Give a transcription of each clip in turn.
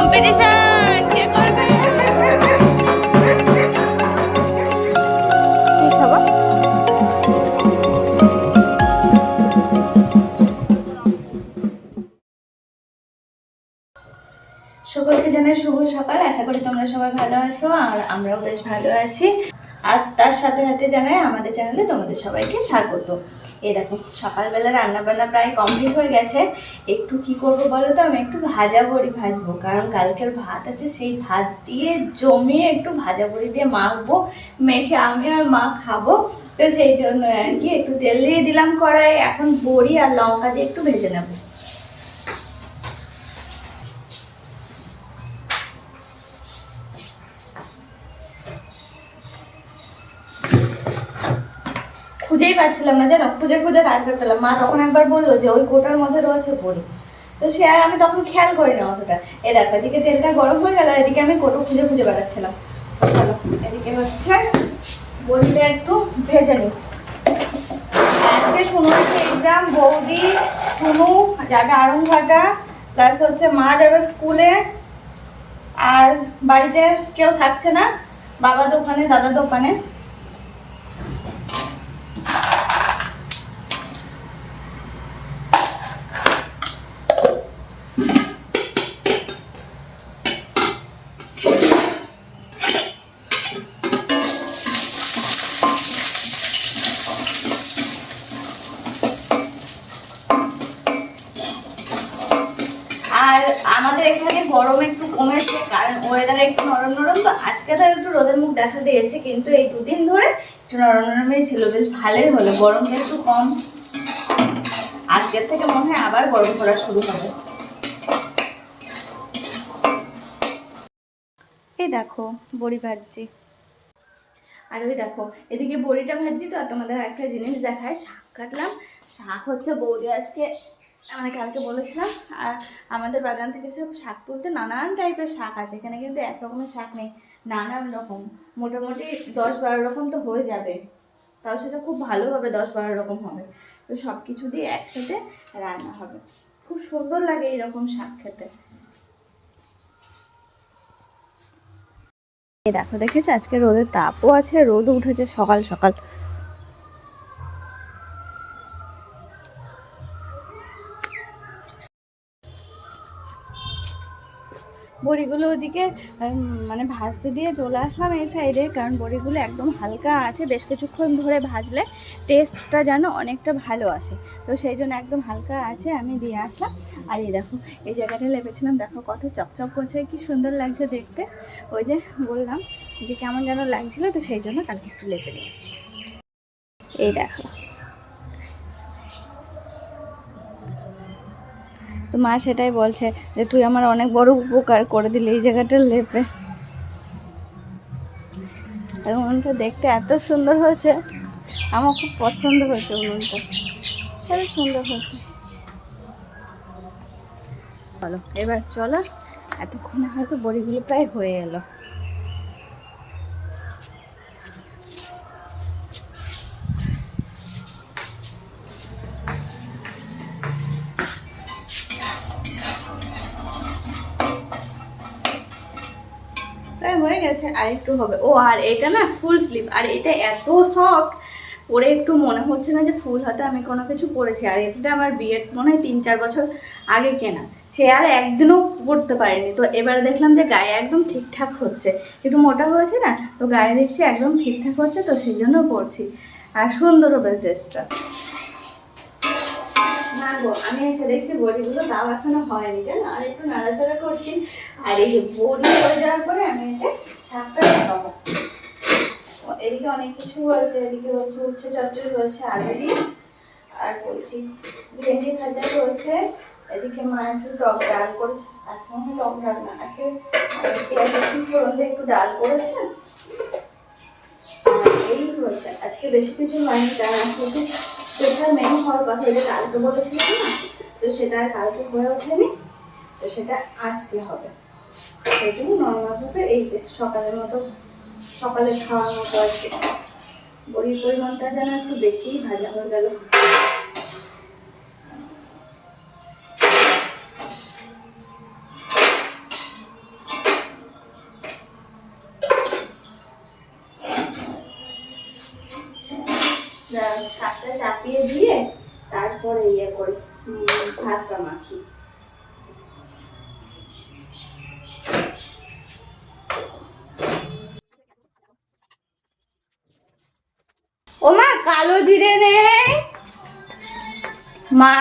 Competition কে করবে? সকলকে জানাই শুভ সকাল। আশা করি তোমরা সবাই ভালো আছো আর আমরাও বেশ ভালো আছি। আর তার সাথে সাথে জানাই আমাদের চ্যানেলে তোমাদের সবাইকে স্বাগত। এই দেখো, সকালবেলা রান্না বান্না প্রায় কমপ্লিট হয়ে গেছে। একটু কি করব বলো তো? আমি একটু ভাজা বড়ি ভাজবো, কারণ কালকের ভাত আছে, সেই ভাত দিয়ে জমিয়ে একটু ভাজা বড়ি দিয়ে মাখবো, মেখে আমি আর মা খাব। তো সেই জন্য আর কি, একটু তেল দিয়ে দিলাম কড়াই এখন বড়ি আর লঙ্কা দিয়ে একটু ভেজে নেব। খুঁজেই পাচ্ছিলাম না জানো খুঁজে খুঁজে তারপরে পেলাম। মা তখন একবার বলল যে, ওই কোটার মধ্যে রয়েছে বড়ি। তো সে আর আমি তখন খেয়াল করি না অতটা। এ দেখো, এদিকে তেলটা গরম হয়ে গেল, আর এদিকে আমি কোটো খুঁজে খুঁজে বেড়াচ্ছিলাম। চলো, এদিকে হচ্ছে বড়িটা একটু ভেজে নিই। আজকে শুনু হচ্ছে এক্সাম, বৌদি শুনু যাবে আরংঘাটা প্লাস হচ্ছে মা যাবে স্কুলে, আর বাড়িতে কেউ থাকছে না, বাবা দোকানে দাদা দোকানে আর আমাদের এখানে গরম একটু কমেছে, কারণ ওয়েদার একটু নরম নরম, তো আজকে তো একটু রোদের মুখ দেখা দিয়েছে, কিন্তু এই দুদিন ধরে একটু নরম নরমই ছিল, বেশ ভালোই হলো, গরমটা একটু কম। আজকের থেকে মনে হয় আবার গরম পড়া শুরু হবে। এই দেখো, বড়ি ভাজছি। আর ওই দেখো, এদিকে বড়িটা ভাজছি তো, আর তোমাদের একটা জিনিস দেখায়, শাক কাটলাম। শাক হচ্ছে বৌদি আজকে মানে কালকে বলেছিলাম আর আমাদের বাগান থেকে সব শাক তুলতে নানান টাইপের শাক আছে, এখানে কিন্তু এক রকমের শাক নেই, নানান রকম। মোটামুটি দশ বারো রকম তো হয়ে যাবে। তাও সেটা খুব ভালো হবে, দশ বারো রকম হবে। তো সব কিছু দিয়ে একসাথে রান্না হবে। খুব সুন্দর লাগে এরকম শাক খেতে। দেখো, দেখেছ? আজকে রোদের তাপও আছে, রোদও উঠেছে সকাল সকাল। বড়িগুলো ওদিকে মানে ভাজতে দিয়ে চলে আসলাম এই সাইডে কারণ বড়িগুলো একদম হালকা আছে। বেশ কিছুক্ষণ ধরে ভাজলে টেস্টটা যেন অনেকটা ভালো আসে। তো সেই জন্য একদম হালকা আছে, আমি দিয়ে আসলাম। আর এই দেখো, এই জায়গাটা লেপেছিলাম, দেখো কত চকচক করছে, কি সুন্দর লাগছে দেখতে। ওই যে বললাম যে কেমন যেন লাগছিল, তো সেই জন্য কালকে একটু লেপে দিয়েছি এই দেখো। তো মা সেটাই বলছে যে, তুই আমার অনেক বড় উপকার করে দিলি এই জায়গাটা লেপে। উনুনটা দেখতে এত সুন্দর হয়েছে। আমার খুব পছন্দ হয়েছে উনুনটা। এত সুন্দর হয়েছে। চলো, এবার চলো। এতক্ষণে হয়তো বড়িগুলো প্রায় হয়ে এলো। আর একটু হবে। ও, আর এটা না ফুল স্লিপ আর এটা এত সফট পরে একটু মনে হচ্ছে না যে ফুল হাতে আমি কোনো কিছু পরেছি আর এটা আমার বিয়ের মনে হয় তিন চার বছর আগে কেনা। সে আর একদিনও পরতে পারেনি। তো এবার দেখলাম যে গায়ে একদম ঠিকঠাক হচ্ছে। একটু মোটা হয়েছে না, তো গায়ে দেখছি একদম ঠিকঠাক হচ্ছে, তো সেই জন্য পরছি আর সুন্দর হবে ড্রেসটা গো, আমি এসে দেখছি বড়িগুলো তাও এখনও হয়নি, জানো? আর একটু নাড়াচাড়া করছি। আর এই যে বড়ি হয়ে যাওয়ার পরে আমি এতে শাকটা লাগাবো এদিকে অনেক কিছু হয়েছে, এদিকে হচ্ছে, উচ্ছে চচ্চড়ি হয়েছে, আলু দিয়ে, আর বলছি ভেন্ডি ভাজা হয়েছে, এদিকে মা একটু টক ডাল করেছে। আজকে মনে টক ডাল না, আজকে পেঁয়াজ রসুন ফোড়ন একটু ডাল করেছে। এই হয়েছে, আজকে বেশি কিছু হয়নি, কারণ আজকে একটু মেন হওয়ার কথা যে কালকে বলেছিলাম না, তো সেটা আর কালকে হয়ে ওঠেনি, তো সেটা আজকে হবে। সেটুকু নর্মালভাবে এই যে সকালের মতো সকালে খাওয়ার মতো আর কি বড়ির পরিমাণটা যেন একটু বেশিই ভাজা হয়ে গেল। করি। ভাতটা মাখি। ও মা কালো জিরে নেই। মা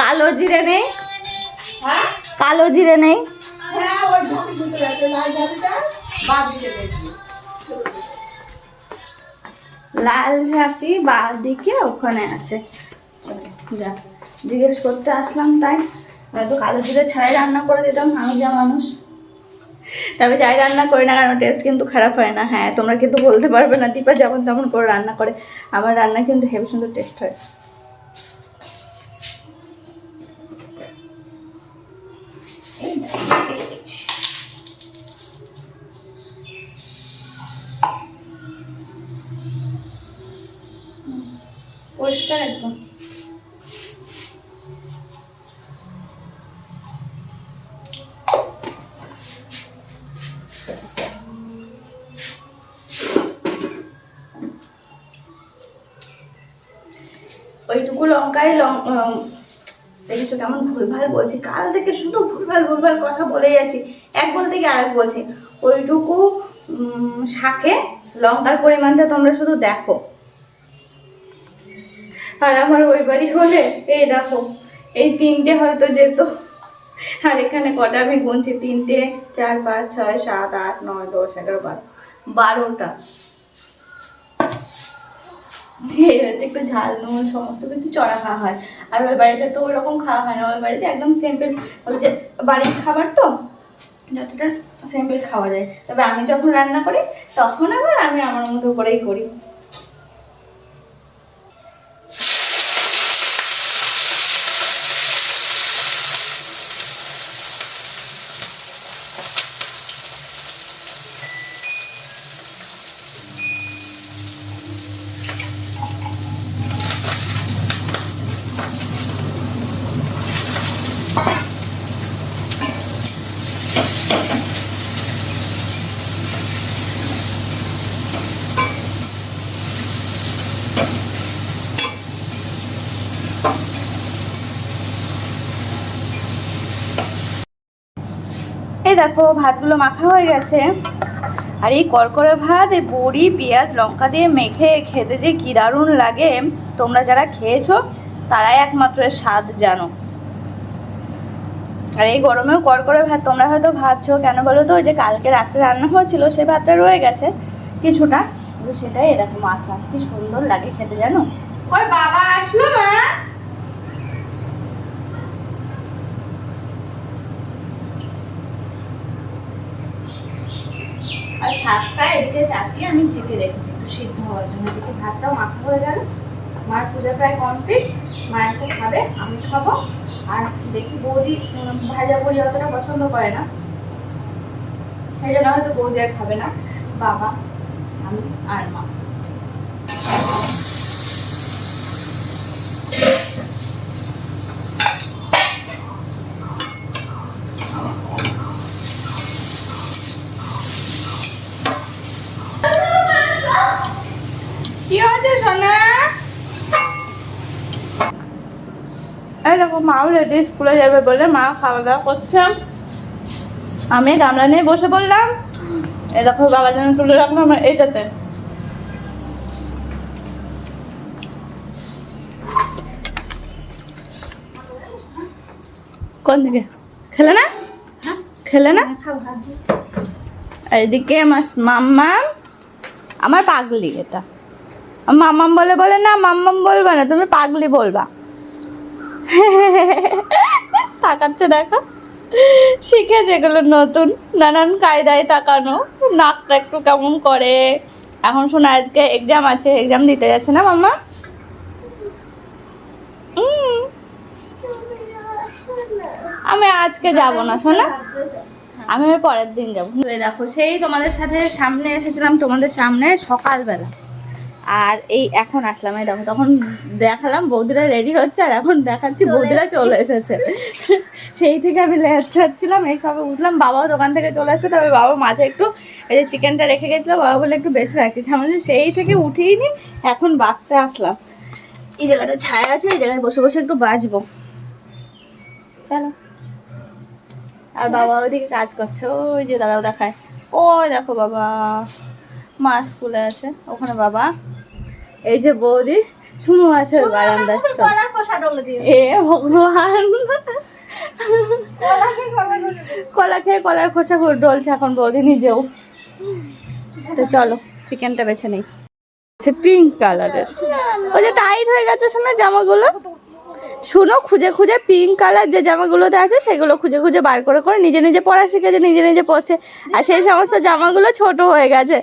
কালো জিরে নেই। কালো জিরে নেই। হ্যাঁ লাল ঝাঁপি বা দিকে ওখানে আছে। যা জিজ্ঞেস করতে আসলাম তাই। হয়তো কালো জিরে ছাড়াই রান্না করে দিতাম, আমি যা মানুষ। তবে চাই রান্না করি না কারণ টেস্ট কিন্তু খারাপ হয় না। হ্যাঁ তোমরা কিন্তু বলতে পারবে না, দীপা যেমন তেমন করে রান্না করে। আমার রান্না কিন্তু হেভি সুন্দর টেস্ট হয়। ওইটুকু লঙ্কায় দেখেছ কেমন ভুলভাল বলছি? কাল থেকে শুধু ভুলভাল ভুলভাল কথা বলে যাচ্ছি। এক বলতে গিয়ে আরেক বলছি। ওইটুকু শাকে লঙ্কার পরিমাণটা তোমরা শুধু দেখো। আর আমার ওই বাড়ি হলে, এই দেখো, এই তিনটে হয়তো যেত। আর এখানে কটা আমি গুনছি? তিনটে, চার, পাঁচ, ছয়, সাত, আট, নয়, দশ, এগারো, বারো। বারোটা। বাড়িতে একটু ঝাল, নুন, সমস্ত কিছু চড়া খাওয়া হয়। আর ওই বাড়িতে তো ওরকম খাওয়া হয় না। ওই বাড়িতে একদম সিম্পল যে বাড়ির খাবার তো, যতটা সিম্পল খাওয়া যায়। তবে আমি যখন রান্না করি, তখন আবার আমি আমার মতো করেই করি। দেখো, ভাতগুলো মাখা হয়ে গেছে। আর এই করকরে ভাত, এই বড়ি, পেঁয়াজ, লঙ্কা দিয়ে মেখে খেতে যে কী দারুণ লাগে। তোমরা যারা খেয়েছো, তারাই একমাত্র স্বাদ জানো। আর এই গরমেও করকরে ভাত, তোমরা হয়তো ভাবছ, কেন বলো তো, ওই যে কালকে রাত্রে রান্না হয়েছিল সেই ভাতটা রয়ে গেছে। কিছুটা, কিন্তু সেটাই এরকম মাখা। কি সুন্দর লাগে খেতে, জানো? ওই বাবা, আসলো মা। আর শাকটা এদিকে চাপিয়ে আমি ঢেকে রেখেছি। একটু সিদ্ধ হওয়ার জন্য। এদিকে ভাতটাও মাখা হয়ে গেল। মার পূজা প্রায় কমপ্লিট মা এসে খাবে, আমি খাব। আর দেখি বৌদি ভাজা বড়ি অতটা পছন্দ করে না। সেই জন্য হয়তো বৌদি আর খাবে না। বাবা, আমি আর মা কি হয়েছে সোনা এই দেখো মাও রেডি স্কুলে যাবে বলে মা খাওয়া দাওয়া করছে। আমি গামলা নিয়ে বসে পড়লাম। এই দেখো, বাবা যেন তুলে রাখলাম এইটাতে কোন দিকে? খেলে না? খেলে না? এদিকে আমার মাম্মা আমার পাগলি এটা। মাম্মাম বলে বলে না, মাম্মাম বলবা না, তুমি পাগলি বলবা। তাকাচ্ছে দেখো। শিখেছে এগুলো নতুন নানান কায়দায় তাকানো নাকটা একটু কেমন করে। এখন শোনো আজকে এক্সাম আছে এক্সাম দিতে যাচ্ছে না উম, আমি আজকে যাব না শোনা। আমি পরের দিন যাব। দেখো সেই তোমাদের সাথে সামনে এসেছিলাম তোমাদের সামনে সকালবেলা। আর এই এখন আসলাম এই দেখো তখন দেখালাম বৌদিরা রেডি হচ্ছে আর এখন দেখাচ্ছি বৌদিরা চলে এসেছে। সেই থেকে আমি লেট খাচ্ছিলাম এই সবে উঠলাম বাবাও দোকান থেকে চলে আসছে তবে বাবা মাঝে একটু এই যে চিকেনটা রেখে গেছিল বাবা বলে একটু বেঁচে রাখিস। আমাদের সেই থেকে উঠেই নি এখন বাঁচতে আসলাম। এই জায়গাটা ছায়া আছে এই জায়গায় বসে বসে একটু বাঁচবো। চলো। আর বাবা ওইদিকে কাজ করছে ওই যে দাদাও দেখায়। ওই দেখো বাবা মা স্কুলে আছে ওখানে বাবা। এই যে বৌদি শুনো আছে বারান্দায় এ ভগবান। কলা খেয়ে কলার খোসা ডলছে এখন বৌদি নিজেও। তো চলো চিকেনটা বেছে নেই। পিঙ্ক কালারের ওই যে টাইট হয়ে গেছে শোনা জামাগুলো? শুনো খুঁজে খুঁজে পিঙ্ক কালার যে জামাগুলোতে আছে সেগুলো খুঁজে খুঁজে বার করে করে নিজে নিজে পরা শিখেছে নিজে নিজে পরছে। আর সেই সমস্ত জামাগুলো ছোট হয়ে গেছে।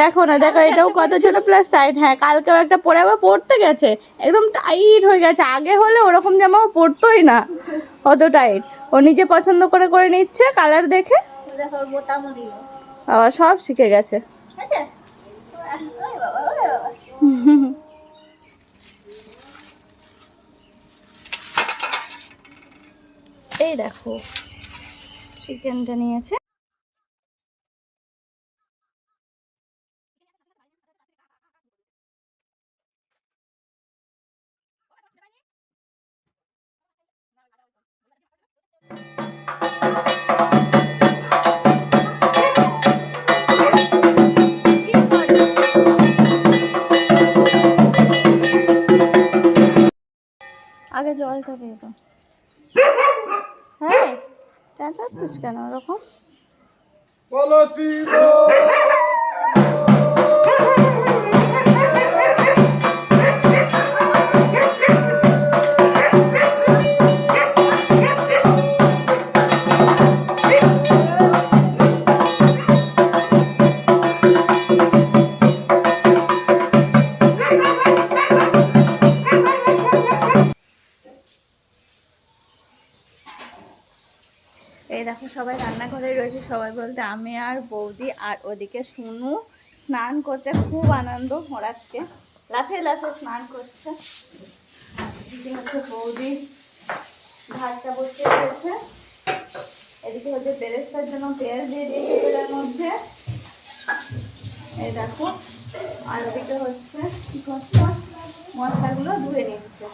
দেখো না দেখো এটাও কত ছোট প্লাস টাইট হ্যাঁ কালকেও একটা পরে আবার পরতে গেছে। একদম টাইট হয়ে গেছে। আগে হলে ওরকম জামাও পরতোই না। অত টাইট ও নিজে পছন্দ করে করে নিচ্ছে কালার দেখে। আবার সব শিখে গেছে। আচ্ছা ওই বাবা ওই বাবা এই দেখো চিকেনটা নিয়েছে। আগে জলটা দিয়ে দাও। চেঁচাচ্ছিস কেন ওরকম? রান্নাঘরে রয়েছে সবাই বলতে আমি আর বৌদি আর ওদিকে শুনু স্নান করছে, খুব আনন্দ ওর আজকে। লাফে লাফে স্নান করছে। এদিকে হচ্ছে বৌদি ভাতটা বসিয়ে দিয়েছে। এদিকে হচ্ছে বেরেস্তার জন্য পেঁয়াজ দিয়ে দিয়েছে তেলের মধ্যে। এই দেখো, আর ওদিকে হচ্ছে মশলাগুলো ধুয়ে নিচ্ছে।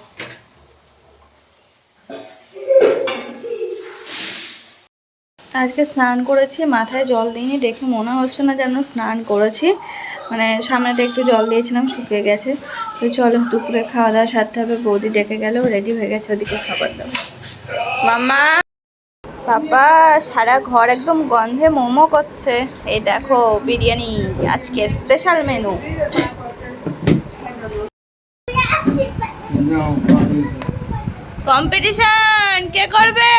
আজকে স্নান করেছি মাথায় জল দিইনি দেখে মনে হচ্ছে না যেন স্নান করেছি। মানে সামনেটা একটু জল দিয়েছিলাম শুকিয়ে গেছে। তো চলো দুপুরে খাওয়া দাওয়া সারতে হবে বৌদি ডেকে গেলেও রেডি হয়ে গেছে ওদিকে খাবার দাবার। মামা বাবা সারা ঘর একদম গন্ধে মোমো করছে। এই দেখো বিরিয়ানি আজকে স্পেশাল মেনু কম্পিটিশন কে করবে?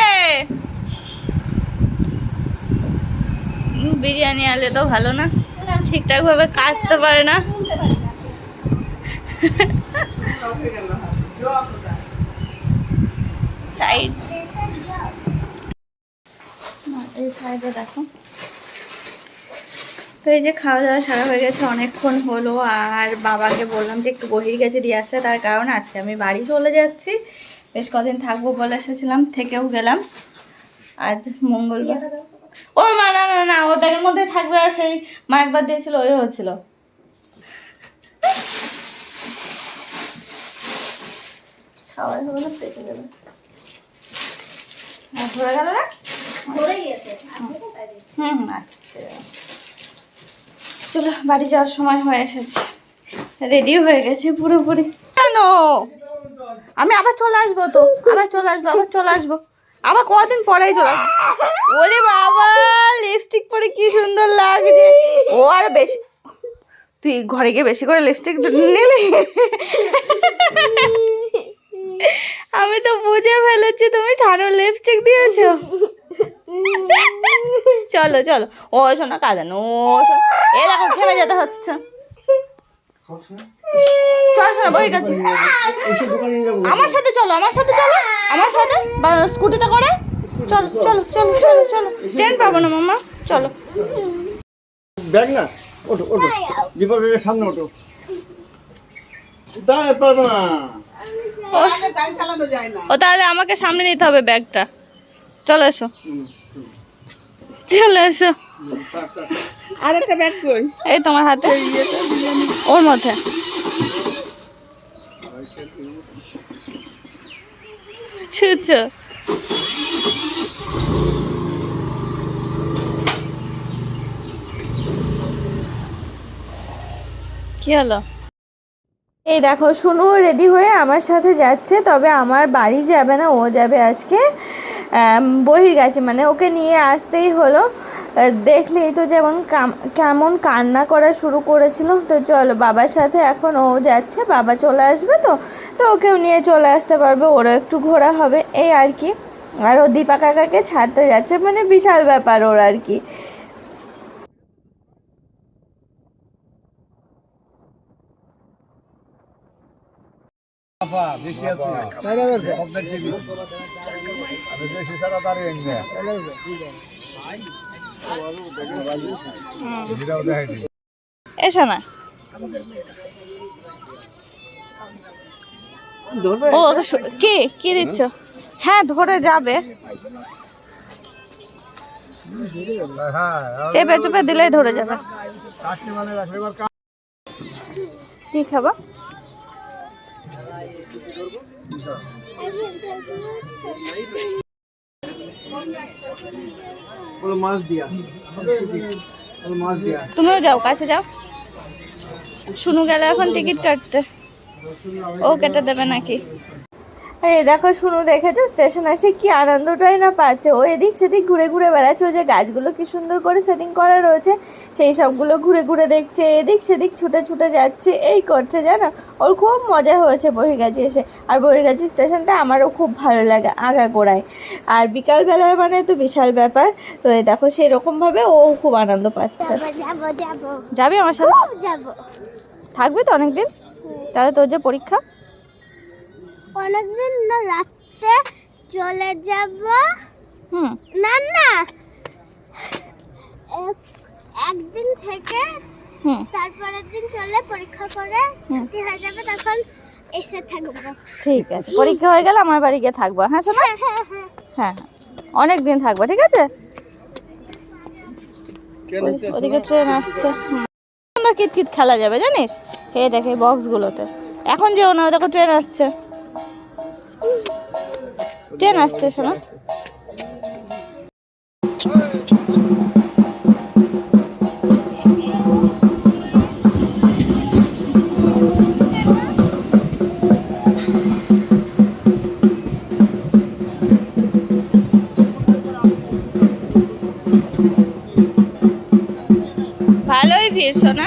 বিরিয়ানি আলে তো ভালো না। ঠিকঠাক ভাবে কাটতে পারে না। সাইড দেখো। তো এই যে খাওয়া দাওয়া সারা হয়ে গেছে, অনেকক্ষণ হলো, আর বাবাকে বললাম যে একটু বহির গেছে দিয়ে আসতে, তার কারণ আজকে আমি বাড়ি চলে যাচ্ছি। বেশ কদিন থাকব বলে এসেছিলাম, থেকেও গেলাম। আজ মঙ্গলবার। ও মা না না না ও ব্যাগের মধ্যে থাকবে আর সেই মা একবার দিয়েছিল ওই হচ্ছিল পেটে যাবে হ্যাঁ, গেল না? গিয়েছে। দিচ্ছি। হুম হুম চলো বাড়ি যাওয়ার সময় হয়ে এসেছে। রেডি হয়ে গেছে পুরোপুরি। কেন? আমি আবার চলে আসব তো। আবার চলে আসব আবার চলে আসব। আবার কদিন পরেই চলে ওরে বাবা লিপস্টিক পরে কি সুন্দর লাগছে। ও আর বেশি। তুই ঘরে গিয়ে বেশি করে লিপস্টিক নিলি? আমি তো বুঝে ফেলেছি, তুমি ঠানো লিপস্টিক দিয়েছ। চলো চলো। ও শোনা কাঁদানো ও এ দেখো, ঘেমে যেতে হচ্ছে। কাছে আমার সাথে চলো আমার সাথে চলো আমার সাথে। বা স্কুটিতে করে? চলো চলো চলো চলো চলো। ট্রেন পাবো না মামা চলো। ব্যাগ না? ওটো ওটো বিপদের সামনে দাঁড়াতে পারব না। না ও তাহলে আমাকে সামনে নিতে হবে ব্যাগটা। চলে এসো। চলে এসো। আর একটা ব্যাগ কই? এই তোমার হাতে। ওর মধ্যে। ছুচো কি হলো? এই দেখো শুনু রেডি হয়ে আমার সাথে যাচ্ছে, তবে আমার বাড়ি যাবে না, ও যাবে আজকে। বহির গেছে মানে ওকে নিয়ে আসতেই হলো। দেখলেই তো যেমন কেমন কান্না করা শুরু করেছিল। তো চলো বাবার সাথে এখন ও যাচ্ছে বাবা চলে আসবে তো। তো ওকেও নিয়ে চলে আসতে পারবে ওরও একটু ঘোরা হবে। এই আর কি। আর ও দীপা কাকাকে ছাড়তে যাচ্ছে মানে বিশাল ব্যাপার ওর আর কি। এসো না। ও কি কি দিচ্ছ? হ্যাঁ ধরে যাবে। চেপে চেপে দিলেই ধরে যাবে। কি খাবা? তুমিও যাও কাছে যাও। শুনু গেলে এখন টিকিট কাটতে। ও কেটে দেবে নাকি? এই দেখো শুনু দেখেছ? স্টেশন আসে কি আনন্দটাই না পাচ্ছে। ও এদিক সেদিক ঘুরে ঘুরে বেড়াচ্ছে। ও যে গাছগুলো কি সুন্দর করে সেটিং করা রয়েছে সেই সবগুলো ঘুরে ঘুরে দেখছে। এদিক সেদিক ছুটে ছুটে যাচ্ছে। এই করছে জানো? ওর খুব মজা হয়েছে বহির্গাছি এসে। আর বহির্গাছি স্টেশনটা আমারও খুব ভালো লাগে আগাগোড়ায়। আর বিকালবেলার মানে তো বিশাল ব্যাপার। তো দেখো সেরকমভাবে ও খুব আনন্দ পাচ্ছে। যাব আমার সাথে? থাকবে তো অনেকদিন? তাহলে তোর যে পরীক্ষা? অনেকদিন না রাতে চলে যাব। হুম। না না। একদিন থেকে হুম। তারপরের দিন চলে পরীক্ষা করে ছুটি হয়ে যাবে তখন এসে থাকব। ঠিক আছে। পরীক্ষা হয়ে গেলে আমার বাড়ি গিয়ে থাকব। হ্যাঁ শোনা হ্যাঁ হ্যাঁ হ্যাঁ। হ্যাঁ হ্যাঁ। অনেক দিন থাকব ঠিক আছে? ওদিকে ট্রেন আসছে। সুন্দর কিতকিত খেলা যাবে জানিস? হে দেখে বক্সগুলোতে এখন যেও না দেখো ট্রেন আসছে। ট্রেন আসছে শোনা। ভালোই ভিড় শোনা।